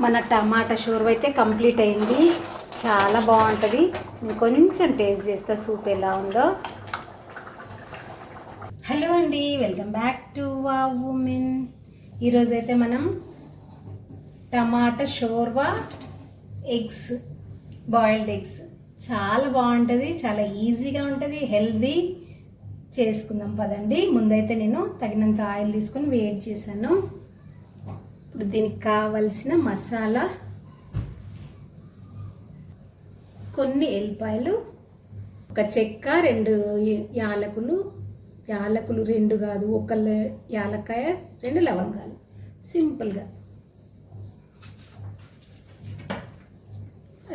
మన టమాటా షోర్వ అయితే కంప్లీట్ అయింది. చాలా బాగుంటుంది. కొంచెం టేస్ట్ చేస్తా సూప్ ఎలా ఉందో. హలో అండి వెల్కమ్ బ్యాక్ టు వా ఉమెన్. ఈరోజైతే మనం టమాటా షోర్వా ఎగ్స్ బాయిల్డ్ ఎగ్స్. చాలా బాగుంటుంది చాలా ఈజీగా ఉంటుంది హెల్దీ. చేసుకుందాం పదండి. ముందైతే నేను తగినంత ఆయిల్ తీసుకొని వేడి చేశాను. ఇప్పుడు దీనికి కావలసిన మసాలా కొన్ని ఎల్లిపాయలు ఒక చెక్క రెండు యాలకులు యాలకులు రెండు కాదు ఒక యాలకాయ యాలక్కాయ రెండు లవంగాలు. సింపుల్గా.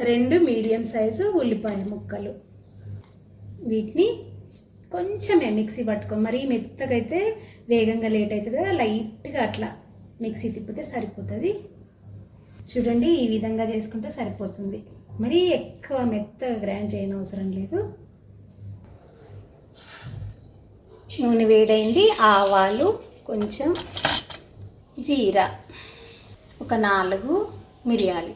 రెండు మీడియం సైజు ఉల్లిపాయ ముక్కలు. వీటిని కొంచెమే మిక్సీ పట్టుకో మరీ మెత్తగా అయితే వేగంగా లేట్ అవుతుంది కదా లైట్గా అట్లా మిక్సీ తిప్పితే సరిపోతుంది. చూడండి ఈ విధంగా చేసుకుంటే సరిపోతుంది. మరీ ఎక్కువ మెత్తగా గ్రైండ్ చేయని అవసరం లేదు. నూనె వేడైంది. ఆవాలు కొంచెం జీరా ఒక నాలుగు మిరియాలు.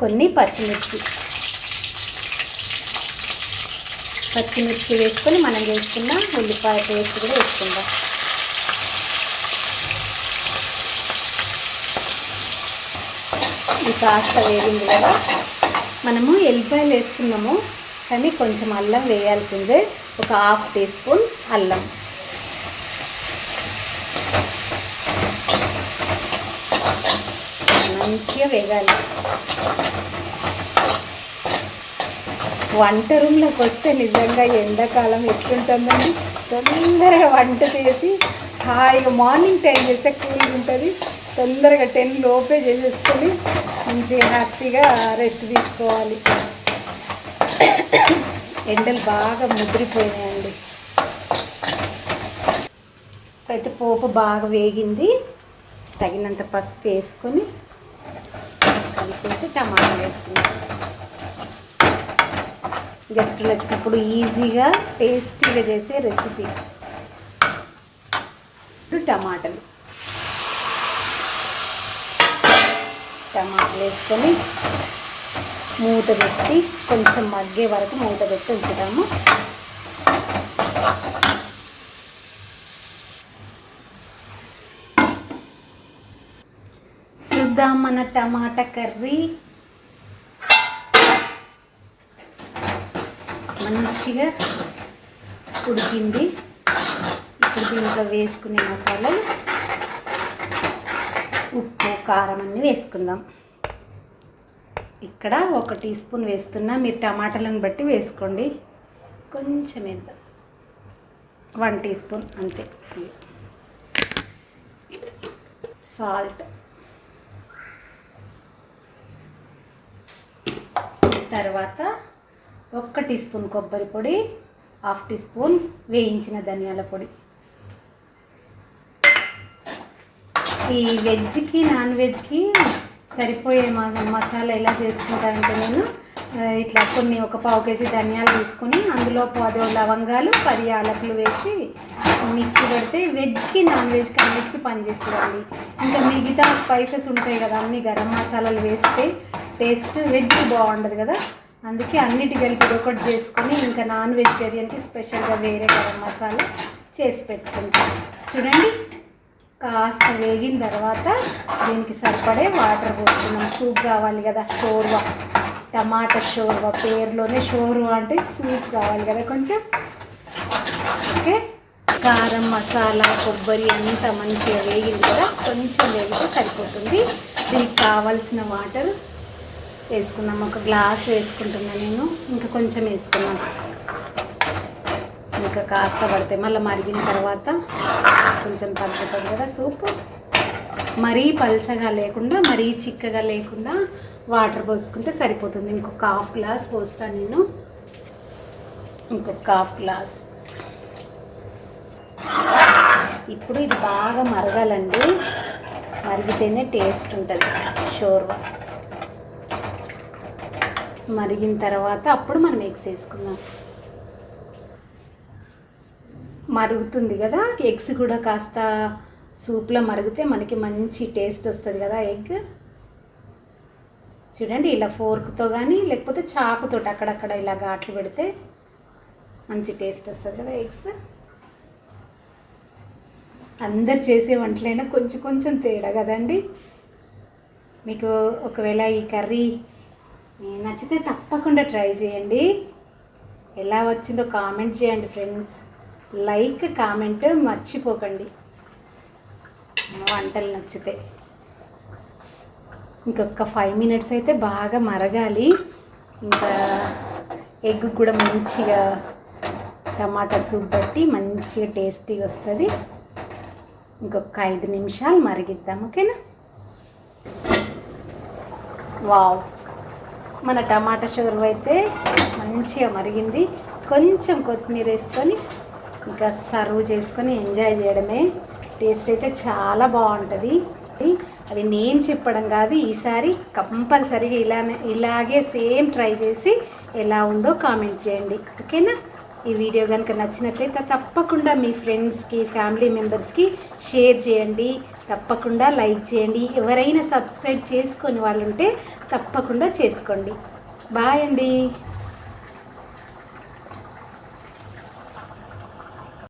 కొన్ని పచ్చిమిర్చి. పచ్చిమిర్చి వేసుకొని మనం చేసుకున్న ఉల్లిపాయ పేస్ట్ కూడా వేసుకుందాం. ఇది కాస్త వేగింది కదా. మనము ఎల్లిపాయలు వేసుకున్నాము కానీ కొంచెం అల్లం వేయాల్సిందే. ఒక హాఫ్ టీ స్పూన్ అల్లం. మంచిగా వేగాలి. వంట రూమ్లోకి వస్తే నిజంగా ఎండాకాలం ఎట్లుంటుందండి? తొందరగా వంట చేసి హాయిగా మార్నింగ్ టైం చేస్తే కూల్గా ఉంటుంది. తొందరగా టెన్ లోపే చేసేసుకొని మంచిగా హ్యాపీగా రెస్ట్ తీసుకోవాలి. ఎండలు బాగా ముదిరిపోయినాయండి. అయితే పోపు బాగా వేగింది. తగినంత పసుపు వేసుకొని కలిపేసి టమాటా వేసుకున్నాం గెస్టులు వచ్చినప్పుడు ఈజీగా టేస్టీగా చేసే రెసిపీ. ఇప్పుడు టమాటాలు. టమాటాలు వేసుకొని మూత పెట్టి కొంచెం మగ్గే వరకు మూత పెట్టి ఉంచుతాము. చూద్దాం మన టమాటా కర్రీ. మంచిగా ఉడికింది. ఇప్పుడు దీంట్లో వేసుకునే మసాలాలు ఉప్పు కారం అన్నీ వేసుకుందాం. ఇక్కడ ఒక టీ స్పూన్ వేస్తున్నా. మీరు టమాటాలను బట్టి వేసుకోండి. కొంచెం వేద్దాం వన్ టీ స్పూన్ అంతే. సాల్ట్. తర్వాత ఒక్క టీ స్పూన్ కొబ్బరి పొడి హాఫ్ టీ స్పూన్ వేయించిన ధనియాల పొడి. ఈ వెజ్కి నాన్ వెజ్కి సరిపోయే మా- మసాలా ఎలా చేసుకుంటానంటే నేను ఇట్లా కొన్ని ఒక పావు కేజీ ధనియాలు తీసుకుని అందులో పది లవంగాలు పది యాలకులు వేసి మిక్సీ పెడితే వెజ్కి నాన్ వెజ్కి అన్నిటికీ పనిచేస్తుందండి. ఇంకా మిగతా స్పైసెస్ ఉంటాయి కదా అన్ని గరం మసాలాలు వేస్తే టేస్ట్ వెజ్కి బాగుండదు కదా. అందుకే అన్నిటి కలిపి ఒకటి చేసుకొని ఇంకా నాన్ వెజిటేరియన్కి స్పెషల్గా వేరే గరం మసాలా చేసి పెట్టుకుంటాం చూడండి. కాస్త వేగిన తర్వాత దీనికి సరిపడే వాటర్ పోసుకున్నాం సూప్ కావాలి కదా షోర్వా. టమాటా షోర్వా పేరులోనే షోర్వా అంటే సూప్ కావాలి కదా కొంచెం. ఓకే? కారం మసాలా కొబ్బరి అంతా మంచిగా వేగింది కదా కొంచెం వేగితే సరిపోతుంది. దీనికి కావాల్సిన వాటర్ వేసుకున్నాం ఒక గ్లాస్ వేసుకుంటున్నాను నేను. ఇంకా కొంచెం వేసుకున్నాను. ఇంకా కాస్త పడితే మళ్ళీ మరిగిన తర్వాత కొంచెం తగ్గుతుంది కదా సూప్. మరీ పల్చగా లేకుండా మరీ చిక్కగా లేకుండా వాటర్ పోసుకుంటే సరిపోతుంది. ఇంకొక హాఫ్ గ్లాస్ పోస్తాను నేను. ఇంకొక హాఫ్ గ్లాస్. ఇప్పుడు ఇది బాగా మరగాలండి. మరిగితేనే టేస్ట్ ఉంటుంది షోర్వా. మరిగిన తర్వాత అప్పుడు మనం ఎగ్స్ వేసుకుందాం. మరుగుతుంది కదా ఎగ్స్ కూడా కాస్త సూప్లో మరిగితే మనకి మంచి టేస్ట్ వస్తుంది కదా ఎగ్. చూడండి ఇలా ఫోర్క్తో కానీ లేకపోతే చాకుతో అక్కడక్కడ ఇలా ఘాట్లు పెడితే మంచి టేస్ట్ వస్తుంది కదా ఎగ్స్. అందరు చేసే వంటలైనా కొంచెం కొంచెం తేడా కదండి. మీకు ఒకవేళ ఈ కర్రీ నచ్చితే తప్పకుండా ట్రై చేయండి. ఎలా వచ్చిందో కామెంట్ చేయండి ఫ్రెండ్స్. లైక్ కామెంట్ మర్చిపోకండి. వంటలు నచ్చితే. ఇంకొక ఫైవ్ మినిట్స్ అయితే బాగా మరగాలి. ఇంకా ఎగ్ కూడా మంచిగా టమాటా సూప్ బట్టి మంచిగా టేస్టీగా వస్తుంది. ఇంకొక ఐదు నిమిషాలు మరిగిద్దాం ఓకేనా? వావ్! మన టమాటా షుగర్ అయితే మంచిగా మరిగింది. కొంచెం కొత్తిమీర వేసుకొని ఇంకా సర్వ్ చేసుకొని ఎంజాయ్ చేయడమే. టేస్ట్ అయితే చాలా బాగుంటుంది. అది నేను చెప్పడం కాదు ఈసారి కంపల్సరీగా ఇలానే ఇలాగే సేమ్ ట్రై చేసి ఎలా ఉందో కామెంట్ చేయండి. ఓకేనా? ఈ వీడియో కనుక నచ్చినట్లయితే తప్పకుండా మీ ఫ్రెండ్స్కి ఫ్యామిలీ మెంబర్స్కి షేర్ చేయండి. తప్పకుండా లైక్ చేయండి. ఎవరైనా సబ్స్క్రైబ్ చేసుకొని వాళ్ళు ఉంటే తప్పకుండా చేసుకోండి. బాయ్ అండి.